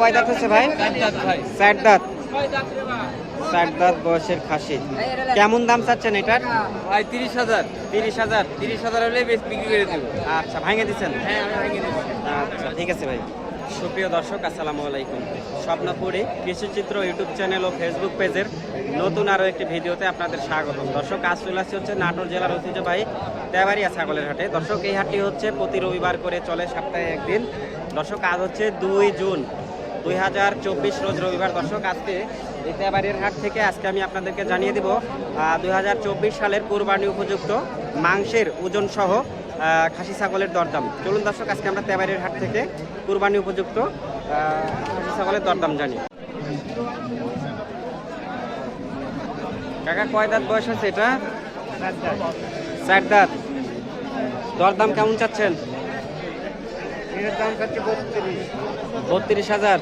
কয় দাঁত হচ্ছে ভাই? ষাট দাঁত ষাট দাঁত বয়সের খাসি। কেমন দাম চাচ্ছেন এটার? ভাই তিরিশ হাজার। তিরিশ হাজার? তিরিশ হাজার হলে বেশ বিক্রি করে দেবো। আচ্ছা ভাঙে দিচ্ছেন? হ্যাঁ আচ্ছা ঠিক আছে ভাই। সুপ্রিয় দর্শক আসসালামু আলাইকুম। স্বপ্নপুরী কৃষিচিত্র ইউটিউব চ্যানেল ও ফেসবুক পেজের নতুন আরও একটি ভিডিওতে আপনাদের স্বাগতম। দর্শক আজ চলে আসছে হচ্ছে নাটোর জেলার ঐতিহ্যবাহী দেবারিয়া ছাগলের হাটে। দর্শক এই হাটটি হচ্ছে প্রতি রবিবার করে চলে সপ্তাহে একদিন। দর্শক আজ হচ্ছে দুই জুন। দুই হাজার চব্বিশ রোজ রবিবার। দর্শক, আজকে এই তেবাড়ির হাট থেকে আজকে আমি আপনাদেরকে জানিয়ে দিব দুই হাজার চব্বিশ সালের কুরবানি উপযুক্ত মাংসের ওজন সহ খাসি ছাগলের দরদাম। চলুন দর্শক, আজকে আমরা তেবাড়ির হাট থেকে কুরবানি উপযুক্ত খাসি ছাগলের দরদাম জানি। কাকা, কয় দাঁত বয়স আছে এটা? ষাট দাঁত। দরদাম কেমন চাচ্ছেন? বত্রিশ। হাজার।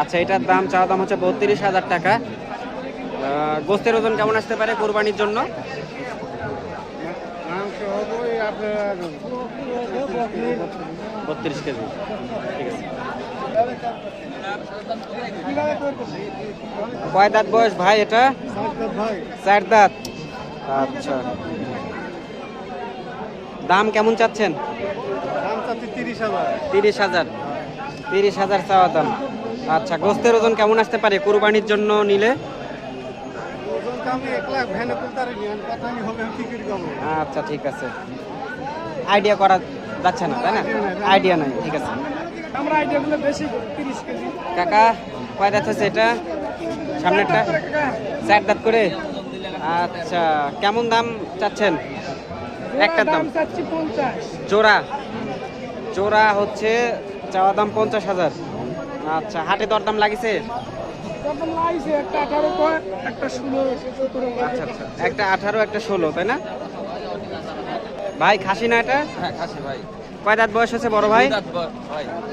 আচ্ছা এটার দাম চাওয়া দাম হচ্ছে বত্রিশ হাজার টাকা। গোস্তের ওজন কেমন আসতে পারে কোরবানির জন্য? বত্রিশ কেজি। ঠিক আছে। কয় দাঁত বয়স ভাই এটা? চার দাঁত। আচ্ছা। দাম কেমন চাচ্ছেন? তিরিশ হাজার। তিরিশ হাজার। চাওয়া দাম। আচ্ছা গোস্তের ওজন কেমন আসতে পারে কুরবানির জন্য নিলে? আচ্ছা ঠিক আছে। আইডিয়া করা যাচ্ছে না তাই না? আইডিয়া নাই ঠিক আছে। আমরা আইডিয়াগুলো বেশি তিরিশ কেজি। কাকা কয় দাঁত হচ্ছে এটা? সামনেরটা? চার দাঁত করে? আচ্ছা কেমন দাম চাচ্ছেন? একটার দাম চাচ্ছি জোড়া? জোড়া হচ্ছে চাওয়া দাম পঞ্চাশ হাজার। আচ্ছা হাটে দরদাম লাগিছে? লাগছে একটা আঠারো একটা ষোলো সতেরো আচ্ছা আচ্ছা একটা আঠারো একটা ষোলো তাই না? ভাই খাসি না এটা? হ্যাঁ কয় দাঁত বয়স হচ্ছে বড় ভাই?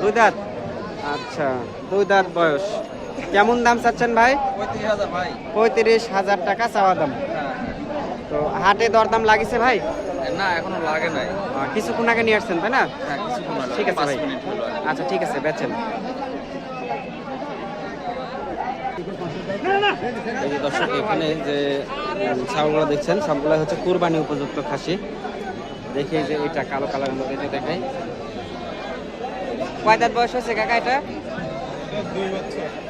দুই দাঁত আচ্ছা দুই দাঁত বয়স। কেমন দাম চাচ্ছেন ভাই? পঁয়ত্রিশ হাজার ভাই। পঁয়ত্রিশ হাজার টাকা চাওয়া দাম। তো হাটে দরদাম লাগিছে ভাই? না এখনও লাগে নাই। কিছুক্ষণ আগে নিয়ে আসছেন তাই না? হ্যাঁ। ঠিক আছে ভাই। আচ্ছা ঠিক আছে বেচেন। এই যে দর্শক এখানে যে ছাগলগুলো দেখছেন সবগুলো হচ্ছে কুরবানি উপযুক্ত খাসি। দেখি যে এটা কালো কালারের মধ্যে এটা দেখাই। কয় দাঁত বয়স হয়েছে কাকা এটা?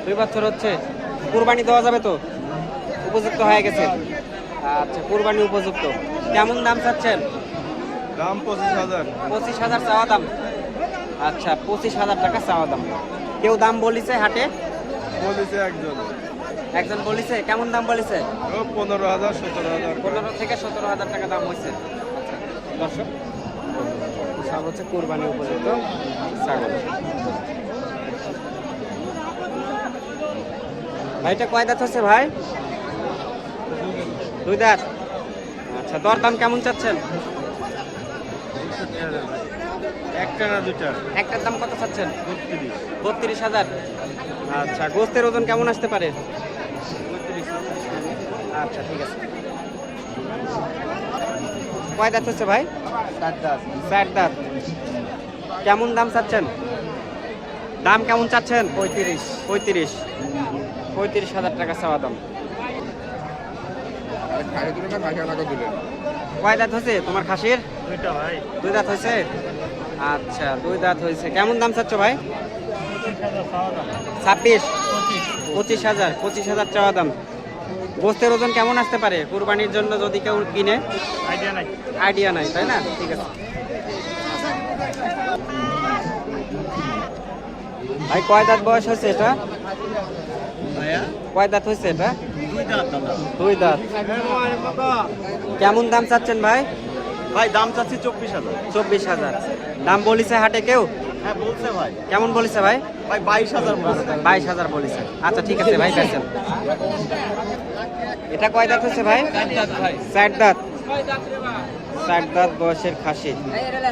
দুই বছর হচ্ছে। কুরবানি দেওয়া যাবে তো? উপযুক্ত হয়ে গেছে। আচ্ছা কুরবানি উপযুক্ত। কেমন দাম চাচ্ছেন? দাম পঁচিশ হাজার। পঁচিশ হাজার চাওয়া দাম। আচ্ছা পঁচিশ হাজার টাকা চাওয়া দাম। কেউ দাম বলিছে হাটে? বলেছে একজন। একজন বলিছে? কেমন দাম বলিছে? ও পনেরো হাজার সতেরো হাজার। পনেরো থেকে সতেরো হাজার টাকা দাম হয়েছে আচ্ছা দর্শক সব হচ্ছে কোরবানি উপযুক্ত ছাগল। ভাইটা কয় দাঁত হচ্ছে ভাই? দুই দাঁত। আচ্ছা দর দাম কেমন চাচ্ছেন? একটা না দুটা একটার দাম কত চাচ্ছেন? বত্রিশ। বত্রিশ হাজার। আচ্ছা গোস্তের ওজন কেমন আসতে পারে? আচ্ছা ঠিক আছে। কয় দাঁত হচ্ছে ভাই? চার চার দাঁত। কেমন দাম চাচ্ছেন? দাম কেমন চাচ্ছেন? পঁয়ত্রিশ। পঁয়ত্রিশ। পঁয়ত্রিশ হাজার টাকা চাওয়া দাম। কয় দাঁত হয়েছে তোমার খাসির? দুইটা ভাই। দুই দাঁত হয়েছে? আচ্ছা দুই দাঁত হয়েছে। কেমন দাম চাচ্ছ ভাই? ছাব্বিশ। পঁচিশ হাজার পঁচিশ হাজার চাওয়া দাম। গোস্তের ওজন কেমন আসতে পারে? কুরবানির জন্য যদি কেউ কিনে? আইডিয়া নাই। আইডিয়া নাই তাই না? ঠিক আছে। ভাই কয় দাঁত বয়স হয়েছে এটা? কয় দাঁত হয়েছে এটা? দুই দুই দাঁত। কেমন দাম চাচ্ছেন ভাই? ভাই দাম চাচ্ছি চব্বিশ হাজার। চব্বিশ হাজার। দাম বলিছে হাটে কেউ? হ্যাঁ বলছে ভাই। কেমন বলিছে ভাই? ভাই বাইশ হাজার বলছে। বাইশ হাজার বলিছে। আচ্ছা ঠিক আছে ভাই বেচেন। এটা কয় দাঁত হচ্ছে ভাই? চার দাঁত চার দাঁত। বয়সের খাসি।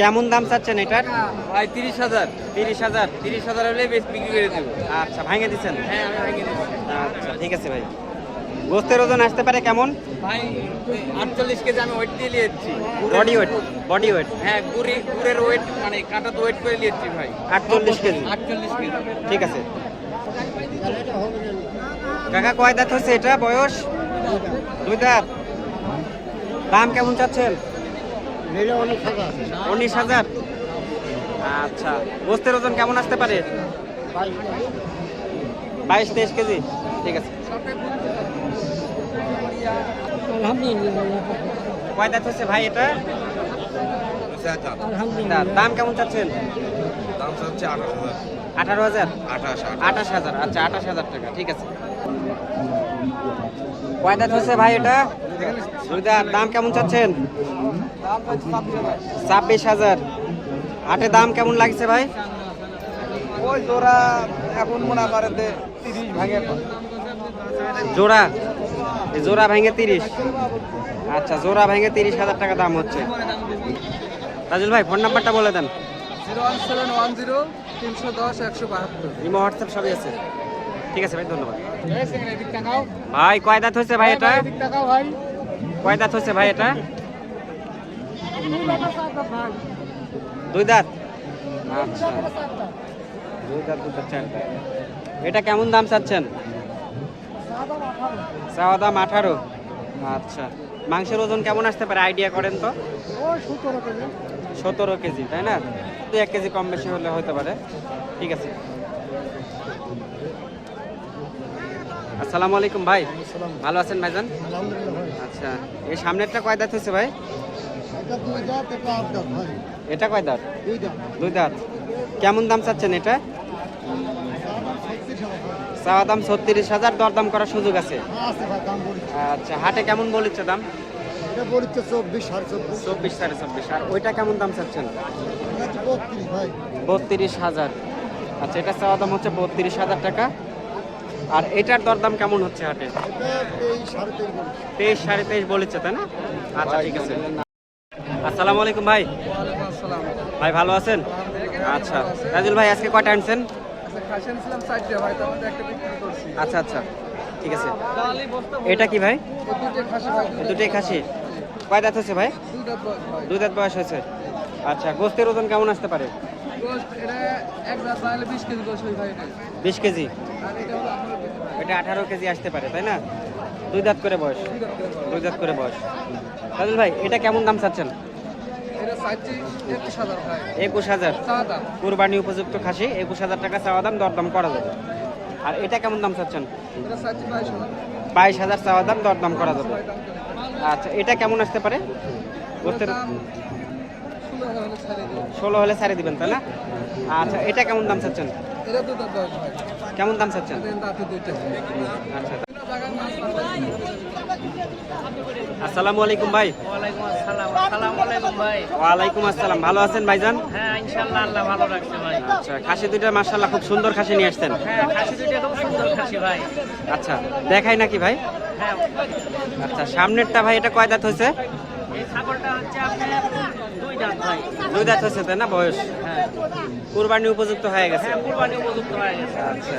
কেমন দাম চাচ্ছেন এটার? ভাই তিরিশ হাজার। তিরিশ হাজার। তিরিশ হাজার হলে বেশ বিক্রি করে দেবো। আচ্ছা ভাঙে দিচ্ছেন? হ্যাঁ আচ্ছা ঠিক আছে ভাই। গোস্তের ওজন আসতে পারে কেমন? ভাই আটচল্লিশ কেজি আমি ওয়েট দিয়ে নিয়েছি। বডি ওয়েট বডি ওয়েট হ্যাঁ গুড়ি গুড়ের ওয়েট মানে কাটা তো ওয়েট করে নিয়েছি ভাই। আটচল্লিশ কেজি। আটচল্লিশ কেজি। ঠিক আছে। কাকা কয় দাঁত হচ্ছে এটা? বয়স? দুই দাঁত। দাম কেমন চাচ্ছেন? উনিশ হাজার। আচ্ছা। গোস্তের ওজন কেমন আসতে পারে? বাইশ তেইশ কেজি। ঠিক আছে। কয় দাঁত হচ্ছে ভাই এটা? দাম কেমন চাচ্ছেন? দাম হচ্ছে আঠাশ হাজার। আঠারো হাজার? আঠাশ আঠাশ। হাজার। আচ্ছা আঠাশ হাজার টাকা। ঠিক আছে। কয় দাঁত হচ্ছে ভাই এটা? দুই দাম কেমন চাচ্ছেন? ছাব্বিশ হাজার। হাটে দাম কেমন লাগছে ভাই? ওই জোড়া এখন মনে করেন তিরিশ ভাঙে জোড়া? জোড়া ভেঙে তিরিশ। আচ্ছা জোড়া ভেঙে তিরিশ হাজার টাকা দাম হচ্ছে। রাজুল ভাই ফোন নাম্বারটা বলে দেন। Zero one seven one zero তিনশো দশ একশো বাহাত্তর। ইমো হোয়াটসঅ্যাপ সবই আছে। ঠিক আছে ভাই ধন্যবাদ। ভাই কয় দাঁত হচ্ছে ভাই এটা? কয় দাঁত হচ্ছে ভাই এটা? দুই দাঁত। আচ্ছা। দুই দাঁত দুই দাঁত চার দাঁত। এটা কেমন দাম চাচ্ছেন? চাওয়া দাম আঠারো। আচ্ছা। মাংসের ওজন কেমন আসতে পারে? আইডিয়া করেন তো। সতেরো কেজি। তাই না? দু এক কেজি কম বেশি হলে হতে পারে। ঠিক আছে। আসসালামু আলাইকুম ভাই। ভালো আছেন ভাইজান? আচ্ছা। এই সামনেরটা কয় দাঁত হয়েছে ভাই? এটা কয় দাঁত। দুই দাঁত। কেমন দাম চাচ্ছেন এটা? চাওয়া দাম ছত্রিশ হাজার দরদাম করার সুযোগ আছে। আচ্ছা হাটে কেমন বলেছে দাম? চব্বিশ সাড়ে চব্বিশ। আর ওইটা কেমন দাম চাচ্ছেন? বত্রিশ ভাই। হাজার। আচ্ছা এটা চাওয়া দাম হচ্ছে বত্রিশ হাজার টাকা। আর এটার দরদাম কেমন হচ্ছে হাটে? তেইশ সাড়ে তেইশ বলছি। তেইশ সাড়ে তেইশ বলেছে তাই না? আচ্ছা ঠিক আছে। আসসালামু আলাইকুম ভাই। ভাই ভালো আছেন? আচ্ছা। রাজুল ভাই আজকে কয়টা আনছেন? আচ্ছা আচ্ছা ঠিক আছে। এটা কি ভাই? দুটোই খাসি কয় দাঁত হচ্ছে ভাই? দুই দাঁত বয়স হয়েছে। আচ্ছা গোস্তের ওজন কেমন আসতে পারে? বিশ কেজি এটা। আঠারো কেজি। আসতে পারে তাই না? দুই দাঁত করে বয়স। দুই দাঁত করে বয়স। রাজুল ভাই এটা কেমন দাম চাচ্ছেন? একুশ হাজার। কুরবানি উপযুক্ত খাসি একুশ হাজার টাকা চাওয়া দাম দরদাম করা যাবে। আর এটা কেমন দাম চাচ্ছেন? বাইশ হাজার। চাওয়া দাম দরদাম করা যাবে। আচ্ছা এটা কেমন আসতে পারে? গোস্তের ষোলো হলে ছাড়ে দিবেন। তাই না? আচ্ছা এটা কেমন দাম চাচ্ছেন? কেমন দাম চাচ্ছেন? আচ্ছা। আসসালামু আলাইকুম ভাই। ওয়ালাইকুম আসসালাম ভালো আছেন ভাইজান? হ্যাঁ ইনশাআল্লাহ আল্লাহ ভালো রাখছে ভাই। আচ্ছা খাসি দুইটা মার্শাল্লাহ খুব সুন্দর খাসি নিয়ে আসছেন। হ্যাঁ খাসি দুইটা খুব সুন্দর খাসি ভাই। আচ্ছা দেখাই নাকি ভাই? হ্যাঁ। আচ্ছা সামনেরটা ভাই এটা কয় দাঁত হয়েছে? এই ছাগলটা হচ্ছে আপনার দুই দাঁত ভাই। দুই দাঁত হয়েছে তাই না বয়স? হ্যাঁ। কুরবানি উপযুক্ত হয়ে গেছে। কুরবানি উপযুক্ত হয়ে গেছে। আচ্ছা।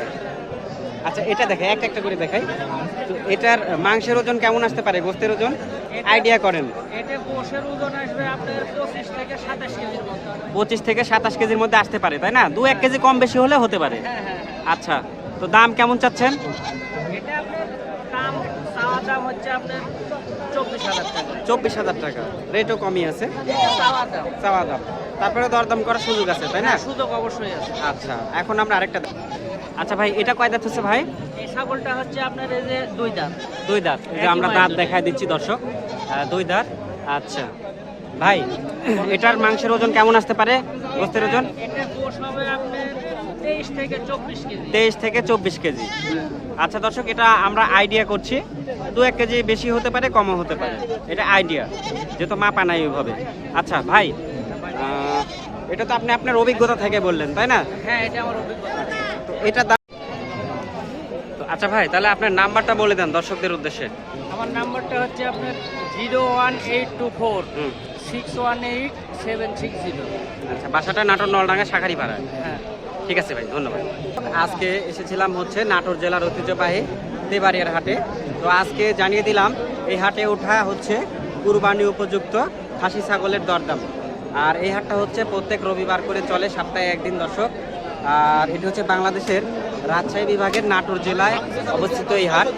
আচ্ছা এটা দেখাই একটা একটা করে দেখাই। তো এটার মাংসের ওজন কেমন আসতে পারে? গোস্তের ওজন? আইডিয়া করেন। এটা কোষের ওজন আসবে আপনার পঁচিশ থেকে সাতাশ কেজির মধ্যে আসতে পারে তাই না? দু এক কেজি কম বেশি হলে হতে পারে। হ্যাঁ হ্যাঁ আচ্ছা তো দাম কেমন চাচ্ছেন? চব্বিশ হাজার টাকা। রেটও কমই আছে। চাওয়া দাম। তারপরে দরদাম করার সুযোগ আছে তাই না? হ্যাঁ সুযোগ অবশ্যই আছে। আচ্ছা এখন আমরা আরেকটা দেখ- আচ্ছা ভাই এটা কয় দাঁত হচ্ছে ভাই? এই ছাগলটা হচ্ছে আপনার এই যে দুই দাঁত। দুই দাঁত। এই যে আমরা দাঁত। দেখাই দিচ্ছি দর্শক। দুই দাঁত। আচ্ছা। ভাই এটার মাংসের ওজন কেমন আসতে পারে? গোস্তের ওজন? তেইশ থেকে চব্বিশ কেজি। আচ্ছা দর্শক এটা আমরা আইডিয়া করছি। দু এক কেজি বেশি হতে পারে কমও হতে পারে। এটা আইডিয়া। যেহেতু মাপা নাই ওইভাবে। আচ্ছা ভাই এটা তো আপনি আপনার অভিজ্ঞতা থেকে বললেন তাই না? হ্যাঁ এটা আমার অভিজ্ঞতা তো এটা তো আচ্ছা ভাই তাহলে আপনার নাম্বারটা বলে দেন দর্শকদের উদ্দেশ্যে। আমার নাম্বারটা হচ্ছে আপনার zero one eight two four six one eight seven six zero. আচ্ছা বাসাটা নাটোর নলডাঙ্গা শাখারি পাড়ায় হ্যাঁ। ঠিক আছে ভাই ধন্যবাদ। আজকে এসেছিলাম হচ্ছে নাটোর জেলার ঐতিহ্যবাহী দেবাড়িয়ার হাটে। তো আজকে জানিয়ে দিলাম এই হাটে ওঠা হচ্ছে কুরবানি উপযুক্ত খাসি ছাগলের দরদাম। আর এই হাটটা হচ্ছে প্রত্যেক রবিবার করে চলে, সপ্তাহে একদিন দর্শক। আর এটি হচ্ছে বাংলাদেশের রাজশাহী বিভাগের নাটোর জেলায় অবস্থিত এই হাট।